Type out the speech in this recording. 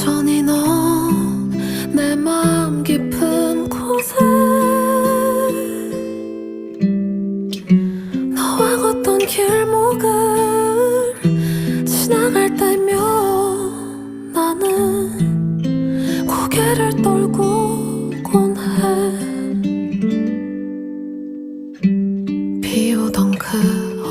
여전히 넌 내 마음 깊은 곳에 너와 걷던 길목을 지나갈 때면 나는 고개를 떨고곤 해. 비오던 그